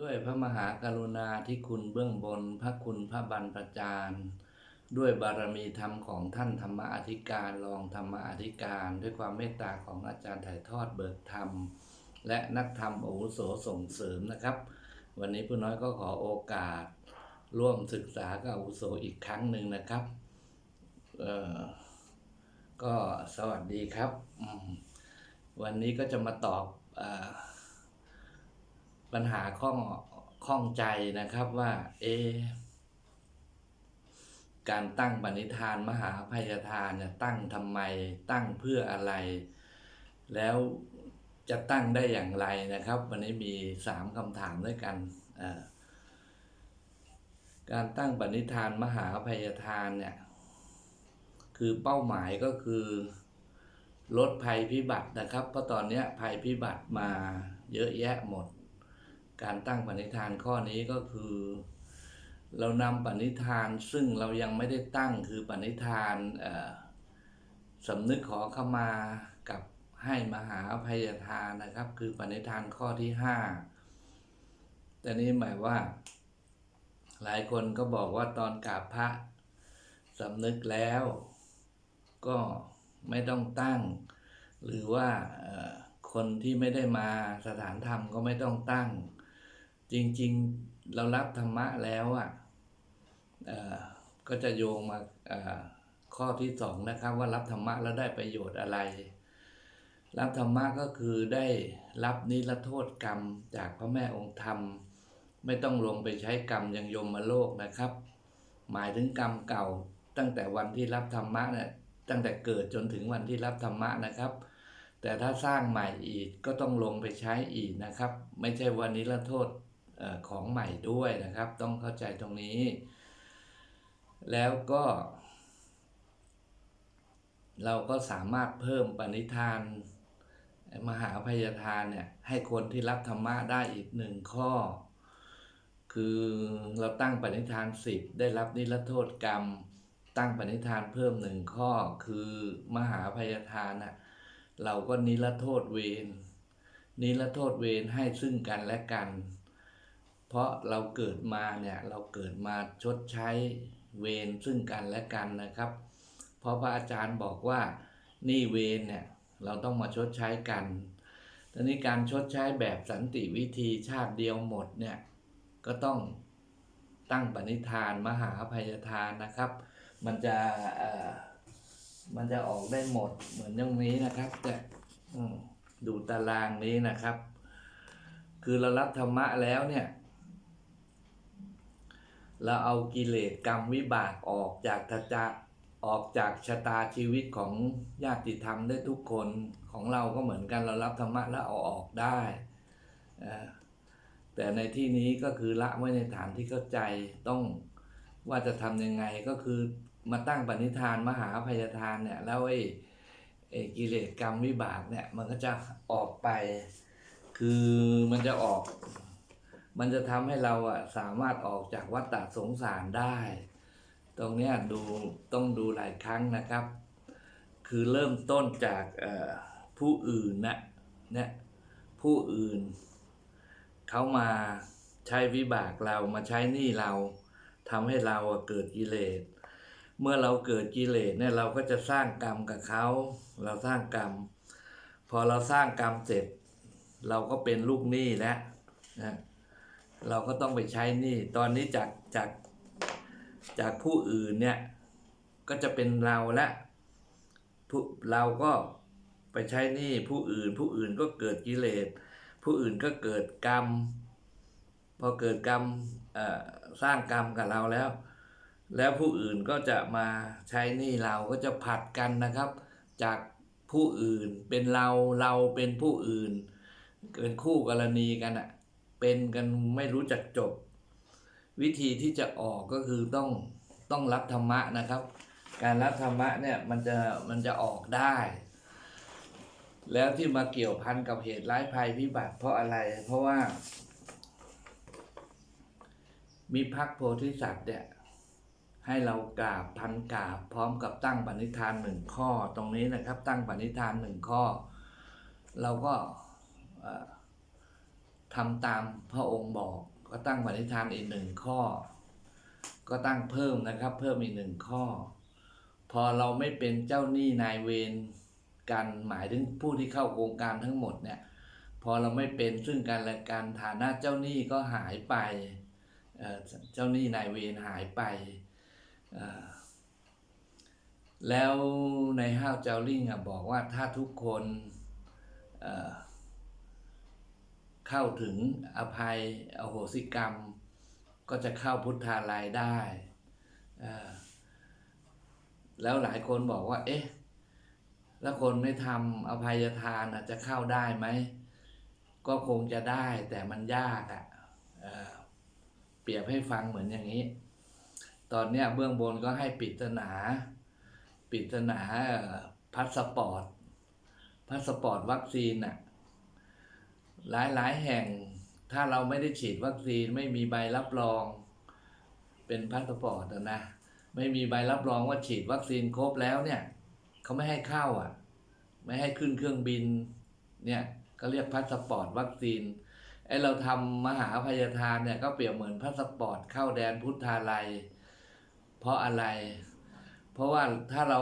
ด้วยพระมหากรุณาที่คุณเบื้องบนพระคุณพระบรรพจารย์ ด้วยบารมีธรรมของท่านธรรมอธิการรองธรรมอธิการ ด้วยความเมตตาของอาจารย์ถ่ายทอดเบิกธรรม และนักธรรมอาวุโสส่งเสริมนะครับ วันนี้ผู้น้อยก็ขอโอกาส ร่วมศึกษากับอาวุโสอีกครั้งหนึ่งนะครับเออก็สวัสดีครับ วันนี้ก็จะมาตอบเออ ปัญหาข้องข้องใจนะครับว่า เอ การตั้งปณิธานมหาภัยทานเนี่ยตั้งทำไมตั้งเพื่ออะไร แล้วจะตั้งได้อย่างไรนะครับ วันนี้มีสามคำถามด้วยกัน การตั้งปณิธานมหาภัยทานเนี่ย คือเป้าหมายก็คือลดภัยพิบัตินะครับ เพราะตอนนี้ภัยพิบัติมาเยอะแยะหมด การตั้งปณิธานข้อนี้ก็คือ เรานำปณิธานซึ่งเรายังไม่ได้ตั้งคือปณิธานสำนึกขอขมากับให้มหาอภัยทานนะครับ คือปณิธานข้อที่ห้าแต่นี้หมายว่า หลายคนก็บอกว่าตอนกราบพระสำนึกแล้ว ก็ไม่ต้องตั้ง หรือว่าคนที่ไม่ได้มาสถานธรรมก็ไม่ต้องตั้ง จริงๆเรารับธรรมะแล้วอะอ่อก็จะโยงมาข้อที่สองนะครับว่ารับธรรมะแล้วได้ประโยชน์อะไร รับธรรมะก็คือได้รับนิรโทษกรรมจากพระแม่องค์ธรรม ไม่ต้องลงไปใช้กรรมยังยมมาโลกนะครับ หมายถึงกรรมเก่าตั้งแต่วันที่รับธรรมะเนี่ยตั้งแต่เกิดจนถึงวันที่รับธรรมะนะครับ แต่ถ้าสร้างใหม่อีกก็ต้องลงไปใช้อีกนะครับ ไม่ใช่วันนี้ละโทษ ของใหม่ด้วยนะครับ ต้องเข้าใจตรงนี้ แล้วก็ เราก็สามารถเพิ่มปณิธาน มหาพยาทานเนี่ยให้คนที่รับธรรมะได้อีกหนึ่งข้อ คือเราตั้งปณิธานสิบได้รับนิรโทษกรรม ตั้งปณิธานเพิ่มหนึ่งข้อ คือมหาพยาทานน่ะเราก็นิรโทษเวรนิรโทษเวรให้ซึ่งกันและกัน เพราะเราเกิดมาเนี่ยเราเกิดมาชดใช้เวรซึ่งกันและกันนะครับ เพราะพระอาจารย์บอกว่านี่เวรเนี่ยเราต้องมาชดใช้กันตอนนี้การชดใช้แบบสันติวิธีชาติเดียวหมดเนี่ยก็ต้องตั้งปณิธานมหาภัยทานนะครับ มันจะเอ่อมันจะออกได้หมดเหมือนอย่างนี้นะครับ แต่ดูตารางนี้นะครับ คือเรารับธรรมะแล้วเนี่ย เราเอากิเลสกรรมวิบากออกจากทจะออกจากชะตาชีวิตของญาติธรรมได้ทุกคนของเราก็เหมือนกันเรารับธรรมะแล้วเอาออกได้ แต่ในที่นี้ก็คือละไว้ในฐานที่เข้าใจต้องว่าจะทำยังไงก็คือมาตั้งปณิธานมหาภัยทานเนี่ยแล้วไอ้ไอ้กิเลสกรรมวิบากเนี่ยมันก็จะออกไป คือมันจะออก มันจะทำให้เราอะสามารถออกจากวัฏฏะสงสารได้ ตรงเนี้ยดูต้องดูหลายครั้งนะครับ คือเริ่มต้นจากผู้อื่นนะเนี่ยผู้อื่นเขามาใช้วิบากเรามาใช้หนี้เราทำให้เราอะเกิดกิเลส เมื่อเราเกิดกิเลสเนี่ยเราก็จะสร้างกรรมกับเขา เราสร้างกรรม พอเราสร้างกรรมเสร็จ เราก็เป็นลูกหนี้แล้วนะ เราก็ต้องไปใช้หนี้ตอนนี้จากจากจากผู้อื่นเนี่ยก็จะเป็นเราละผู้เราก็ไปใช้หนี้ผู้อื่น ผู้อื่นก็เกิดกิเลสผู้อื่นก็เกิดกรรม พอเกิดกรรมเอ่อสร้างกรรมกับเราแล้ว แล้วผู้อื่นก็จะมาใช้หนี้เราก็จะผัดกันนะครับ จากผู้อื่นเป็นเราเราเป็นผู้อื่น เกินคู่กรณีกันอะ เป็นกันไม่รู้จักจบ วิธีที่จะออกก็คือต้องต้องรับธรรมะนะครับ การรับธรรมะเนี่ยมันจะมันจะออกได้ แล้วที่มาเกี่ยวพันกับเหตุร้ายภัยพิบัติเพราะอะไรเพราะว่า มีพักโพธิสัตว์เนี่ยให้เรากราบพันกราบ พร้อมกับตั้งปณิธานหนึ่งข้อตรงนี้นะครับ ตั้งปณิธานหนึ่งข้อ เราก็ ทำตามพระองค์บอก ก็ตั้งปณิธานอีกหนึ่งข้อ ก็ตั้งเพิ่มนะครับ เพิ่มอีกหนึ่งข้อ พอเราไม่เป็นเจ้าหนี้นายเวรกันหมายถึงผู้ที่เข้าโครงการทั้งหมดเนี่ยพอเราไม่เป็นซึ่งกันและกันฐานะเจ้าหนี้ก็หายไปเจ้าหนี้นายเวรหายไป แล้วในห้าวเจ้าลิงบอกว่าถ้าทุกคนเอ่อ เข้าถึงอภัยอโหสิกรรม ก็จะเข้าพุทธาลัยได้ แล้วหลายคนบอกว่า เอ๊ะ แล้วคนไม่ทำอภัยทานจะเข้าได้ไหม ก็คงจะได้แต่มันยากอะ่ะเเปรียบให้ฟังเหมือนอย่างนี้ ตอนเนี้ยเบื้องบนก็ให้ปริศนาปริศนาพาสปอร์ตพาสปอร์ตวัคซีนอะ หลายหลายแห่งถ้าเราไม่ได้ฉีดวัคซีนไม่มีใบรับรอง เป็นพาสปอร์ตนะไม่มีใบรับรองว่าฉีดวัคซีนครบแล้วเนี่ยเขาไม่ให้เข้าอะ ไม่ให้ขึ้นเครื่องบินเนี่ยก็เรียกพาสปอร์ตวัคซีนไอเราทำมหาพยาทานเนี่ยก็เปรียบเหมือนพาสปอร์ตเข้าแดนพุทธาลัย เพราะอะไร เพราะว่าถ้าเรา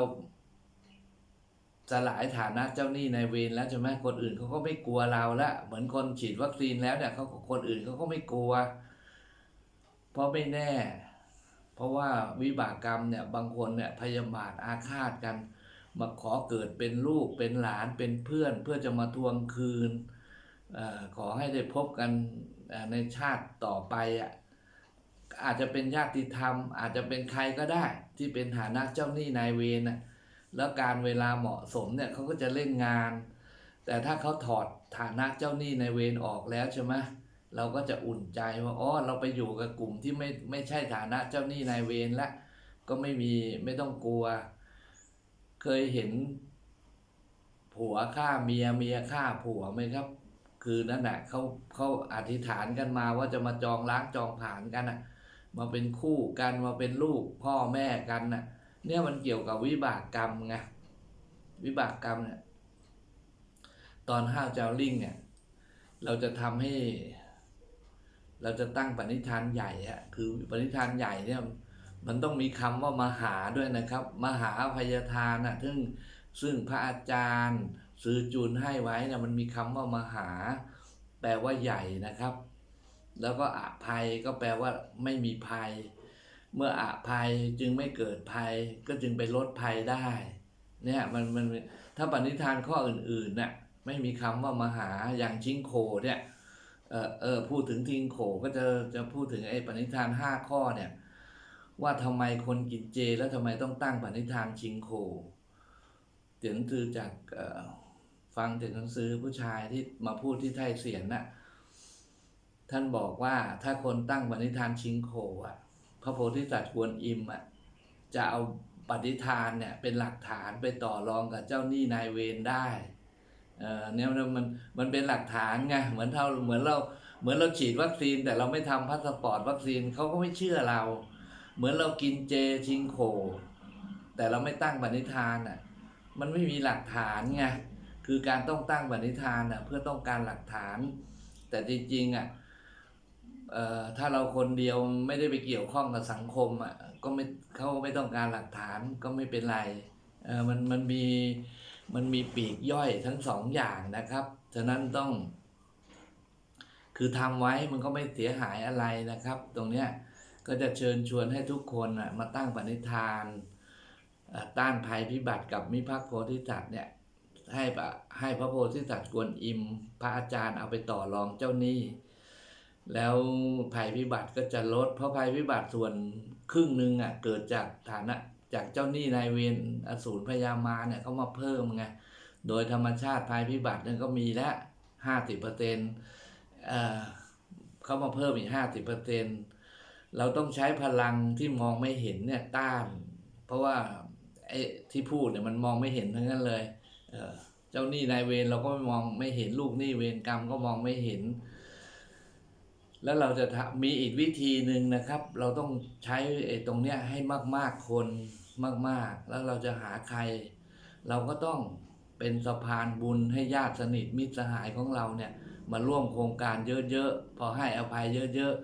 สลายฐานะเจ้าหนี้ในเวรแล้วใช่ไหมคนอื่นเขาก็ไม่กลัวเราละเหมือนคนฉีดวัคซีนแล้วเนี่ยเขาคนอื่นเขาก็ไม่กลัว เพราะไม่แน่ เพราะว่าวิบากกรรมเนี่ยบางคนเนี่ยพยาบาทอาฆาตกัน มาขอเกิดเป็นลูกเป็นหลานเป็นเพื่อน เพื่อจะมาทวงคืนอขอให้ได้พบกันในชาติต่อไปอะอาจจะเป็นญาติธรรม อาจจะเป็นใครก็ได้ที่เป็นฐานะเจ้าหนี้นายเวรน่ะ แล้วการเวลาเหมาะสมเนี่ยเขาก็จะเล่นงาน แต่ถ้าเขาถอดฐานะเจ้าหนี้ในเวรออกแล้วใช่ไหมเราก็จะอุ่นใจว่าอ๋อเราไปอยู่กับกลุ่มที่ไม่ไม่ใช่ฐานะเจ้าหนี้นายเวรแล้วก็ไม่มีไม่ต้องกลัว เคยเห็น ผัวฆ่าเมียเมียฆ่าผัวไหมครับ คือนั่นแหละเขาเขาอธิษฐานกันมาว่าจะมาจองล้างจองผ่านกันน่ะ มาเป็นคู่กันมาเป็นลูกพ่อแม่กันน่ะ เนี่ยมันเกี่ยวกับวิบากกรรมไงวิบากกรรมเนี่ย ตอนห้าวเจ้าลิงเนี่ยเราจะทำให้ เราจะตั้งปณิธานใหญ่อะคือปณิธานใหญ่เนี่ย มันต้องมีคำว่ามหาด้วยนะครับ มหาอภัยทานน่ะซึ่งซึ่งพระอาจารย์ซื้อจูนให้ไว้นะมันมีคำว่ามหา แปลว่าใหญ่นะครับ แล้วก็อภัยก็แปลว่าไม่มีภัย เมื่ออภัยจึงไม่เกิดภัย ก็จึงไปลดภัยได้ เนี่ยมันมันถ้าปณิธานข้ออื่นๆน่ะไม่มีคำว่ามหาอย่างชิงโคเนี่ยเออเออพูดถึงทิงโขก็จะจะพูดถึงไอ้ปณิธานห้าข้อเนี่ย ว่าทำไมคนกินเจ แล้วทำไมต้องตั้งปณิธานชิงโคเตียนตือจากฟังจากหนังสือผู้ชายที่มาพูดที่ไทยเสียนน่ะท่านบอกว่าถ้าคนตั้งปณิธานชิงโคอะ พระโพธิสัตว์กวนอิมอะจะเอาปณิธานเนี่ยเป็นหลักฐานไปต่อรองกับเจ้าหนี้นายเวรได้เออเนี่ยมันมันเป็นหลักฐานไงเหมือนเท่าเหมือนเราเหมือนเราฉีดวัคซีนแต่เราไม่ทำพาสปอร์ตวัคซีนเขาก็ไม่เชื่อเรา เหมือนเรากินเจชิงโค แต่เราไม่ตั้งปณิธานอะมันไม่มีหลักฐานไงคือการต้องตั้งปณิธานอะเพื่อต้องการหลักฐาน แต่จริงๆอะ ถ้าเราคนเดียวไม่ได้ไปเกี่ยวข้องกับสังคมอะก็ไม่เขาไม่ต้องการหลักฐานก็ไม่เป็นไรเออมันมันมีมันมีปีกย่อยทั้งสองอย่างนะครับฉะนั้นต้อง คือทำไว้มันก็ไม่เสียหายอะไรนะครับ ตรงเนี้ยก็จะเชิญชวนให้ทุกคนน่ะมาตั้งปณิธานต้านภัยพิบัติกับมิพักโพธิสัตว์เนี่ยให้ปะให้พระโพธิสัตว์กวนอิม พระอาจารย์เอาไปต่อรองเจ้าหนี้ แล้วภัยพิบัติก็จะลด เพราะภัยพิบัติส่วนครึ่งหนึ่งอะเกิดจากฐานะจากเจ้าหนี้นายเวรอสูรพยามาเนี่ยเขามาเพิ่มไงโดยธรรมชาติภัยพิบัติเนี่ยก็มีแล้วห้าสิบเปอร์เซ็นต์เขามาเพิ่มอีกห้าสิบเปอร์เซ็นต์เราต้องใช้พลังที่มองไม่เห็นเนี่ยต้าน เพราะว่าไอ้ที่พูดเนี่ยมันมองไม่เห็นทั้งนั้นเลยเออเจ้าหนี้นายเวรเราก็มองไม่เห็นลูกหนี้เวรกรรมก็มองไม่เห็น แล้วเราจะมีอีกวิธีหนึ่งนะครับ เราต้องใช้ไอ้ตรงเนี้ยให้มาก ๆ คนมาก ๆ แล้วเราจะหาใคร เราก็ต้องเป็นสะพานบุญให้ญาติสนิทมิตรสหายของเราเนี่ยมาร่วมโครงการเยอะๆ พอให้อภัยเยอะ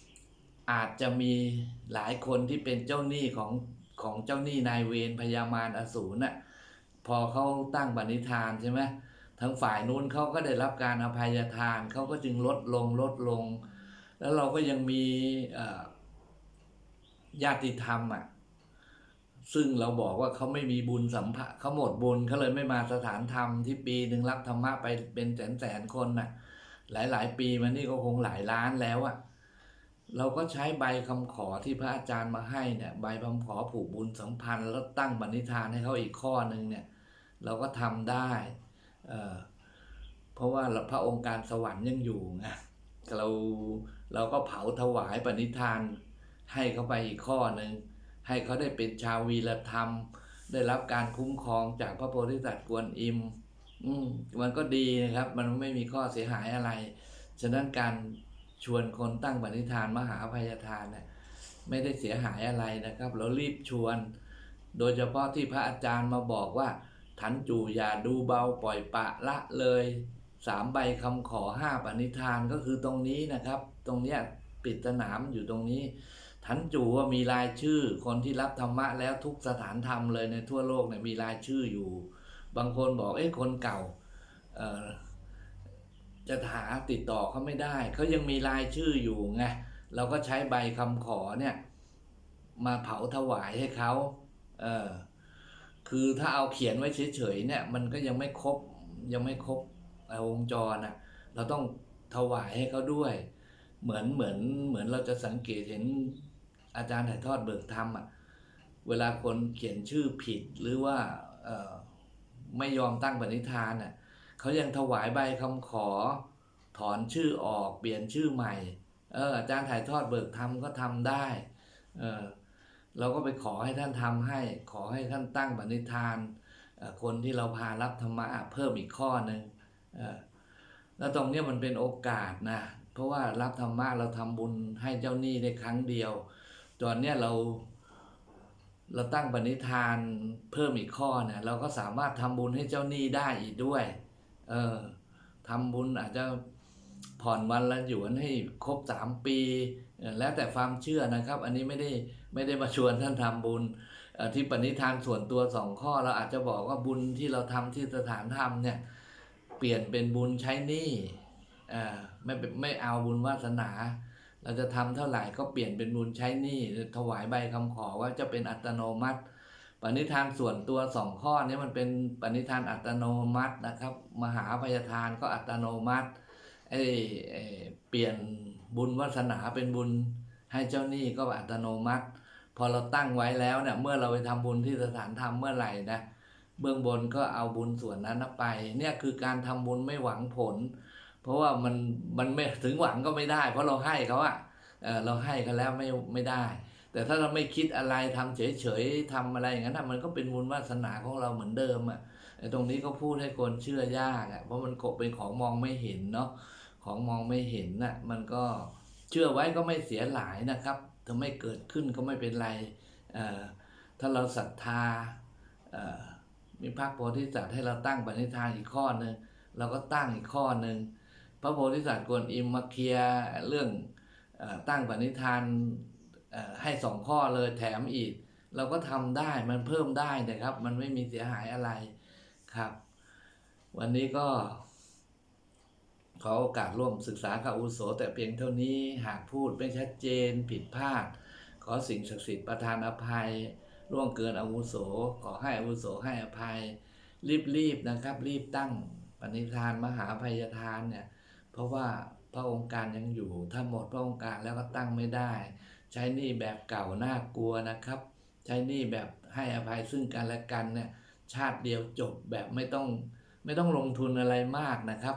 ๆ อาจจะมีหลายคนที่เป็นเจ้าหนี้ของของเจ้าหนี้นายเวรพยามารอสูรน่ะพอเขาตั้งปณิธานใช่ไหม ทางฝ่ายนู้นเขาก็ได้รับการอภัยทานเขาก็จึงลดลงลดลง แล้วเราก็ยังมีญาติธรรมอะซึ่งเราบอกว่าเขาไม่มีบุญสัมผัสเขาหมดบุญเขาเลยไม่มาสถานธรรมที่ปีหนึ่งรับธรรมะไปเป็นแสนแสนคนน่ะ หลายหลายปีมานี่ก็คงหลายล้านแล้วอะเราก็ใช้ใบคำขอที่พระอาจารย์มาให้เนี่ย ใบคำขอผูกบุญสัมพันธ์แล้วตั้งบัณฑิธานให้เขาอีกข้อหนึ่งเนี่ย เราก็ทำได้ เพราะว่าพระองค์การสวรรค์ยังอยู่ไงเราเราก็เผาถวายปณิธานให้เขาไปอีกข้อหนึ่งให้เขาได้เป็นชาววีรธรรม ได้รับการคุ้มครองจากพระโพธิสัตว์กวนอิมอืมมันก็ดีนะครับ มันไม่มีข้อเสียหายอะไร ฉะนั้นการชวนคนตั้งปณิธานมหาภัยทานเนี่ยไม่ได้เสียหายอะไรนะครับ เรารีบชวน โดยเฉพาะที่พระอาจารย์มาบอกว่า ทันจูอย่าดูเบาปล่อยปะละเลยสามใบคำขอห้าปณิธานก็คือตรงนี้นะครับ ตรงเนี้ยปริศนามนอยู่ตรงนี้ทันจูว่ามีรายชื่อ คนที่รับธรรมะแล้วทุกสถานธรรมเลยในทั่วโลกเนี่ยมีรายชื่ออยู่ บางคนบอกเอ้คนเก่าจะหาติดต่อเขาไม่ได้เขายังมีรายชื่ออยู่ไงเราก็ใช้ใบคำขอเนี่ยมาเผาถวายให้เขาเออ คือถ้าเอาเขียนไว้เฉยๆเนี่ยมันก็ยังไม่ครบยังไม่ครบเอ่อวงจรอะเราต้องถวายให้เขาด้วย เหมือนเหมือนเหมือนเราจะสังเกตเห็นอาจารย์ถ่ายทอดเบิกธรรมอะเวลาคนเขียนชื่อผิดหรือว่าไม่ยอมตั้งปณิธานน่ะเขายังถวายใบคำขอ ถอนชื่อออกเปลี่ยนชื่อใหม่เอออาจารย์ถ่ายทอดเบิกธรรมก็ทำได้เออ เราก็ไปขอให้ท่านทำให้ ขอให้ท่านตั้งปณิธาน คนที่เราพารับธรรมะเพิ่มอีกข้อหนึ่งแล้วตรงเนี้ยมันเป็นโอกาสนะเพราะว่ารับธรรมะเราทำบุญให้เจ้าหนี้ได้ครั้งเดียว ตอนเนี้ยเราเราตั้งปณิธานเพิ่มอีกข้อเนี่ยเราก็สามารถทำบุญให้เจ้าหนี้ได้อีกด้วย เออทำบุญอาจจะผ่อนวันละหยวนให้ครบสามปี แล้วแต่ความเชื่อนะครับ อันนี้ไม่ได้ ไม่ได้มาชวนท่านทำบุญที่ปณิธานส่วนตัวสองข้อ เราอาจจะบอกว่าบุญที่เราทำที่สถานธรรมเนี่ยเปลี่ยนเป็นบุญใช้หนี้อ่าไม่เป็นไม่เอาบุญวาสนา เราจะทำเท่าไหร่ก็เปลี่ยนเป็นบุญใช้หนี้ถวายใบคำขอว่าจะเป็นอัตโนมัติปณิธานส่วนตัวสองข้อนี้มันเป็นปณิธานอัตโนมัตินะครับ มหาพยาทานก็อัตโนมัติไอ้ไอ้เปลี่ยนบุญวาสนาเป็นบุญให้เจ้าหนี้ก็อัตโนมัติ พอเราตั้งไว้แล้วเนี่ยเมื่อเราไปทำบุญที่สถานธรรมเมื่อไหร่นะเบื้องบนก็เอาบุญส่วนนั้นไป เนี่ยคือการทำบุญไม่หวังผล เพราะว่ามันมันไม่ถึงหวังก็ไม่ได้ เพราะเราให้เขาอะเเราให้เขาแล้วไม่ไม่ได้ แต่ถ้าเราไม่คิดอะไรทำเฉยๆทำอะไรอย่างนั้นน่ะมันก็เป็นบุญวาสนาของเราเหมือนเดิมอะตรงนี้ก็พูดให้คนเชื่อยากอะเพราะมันกบเป็นของมองไม่เห็นเนาะของมองไม่เห็นน่ะมันก็เชื่อไว้ก็ไม่เสียหลายนะครับ ถ้าไม่เกิดขึ้นก็ไม่เป็นไร ถ้าเราศรัทธามีพระโพธิสัตว์ให้เราตั้งปณิธานอีกข้อหนึ่งเราก็ตั้งอีกข้อหนึ่งพระโพธิสัตว์กวนอิมมาเคลียเรื่องอตั้งปณิธานให้สองข้อเลยแถมอีก เราก็ทำได้มันเพิ่มได้นะครับ มันไม่มีเสียหายอะไรครับ วันนี้ก็ ขอโอกาสร่วมศึกษาข่าวอุโส แต่เพียงเท่านี้หากพูดไม่ชัดเจนผิดพลาด ขอสิ่งศักดิ์สิทธิ์ประทานอภัยล่วงเกินอาวุโส ขอให้อาวุโสให้อภัย รีบๆนะครับ รีบตั้งปณิธานมหาภัยทานเนี่ยเพราะว่าพระองค์การยังอยู่ ถ้าหมดพระองค์การแล้วก็ตั้งไม่ได้ ใช้นี้แบบเก่าน่ากลัวนะครับ ใช้นี้แบบให้อภัยซึ่งกันและกันเนี่ยชาติเดียวจบแบบไม่ต้องไม่ต้องลงทุนอะไรมากนะครับ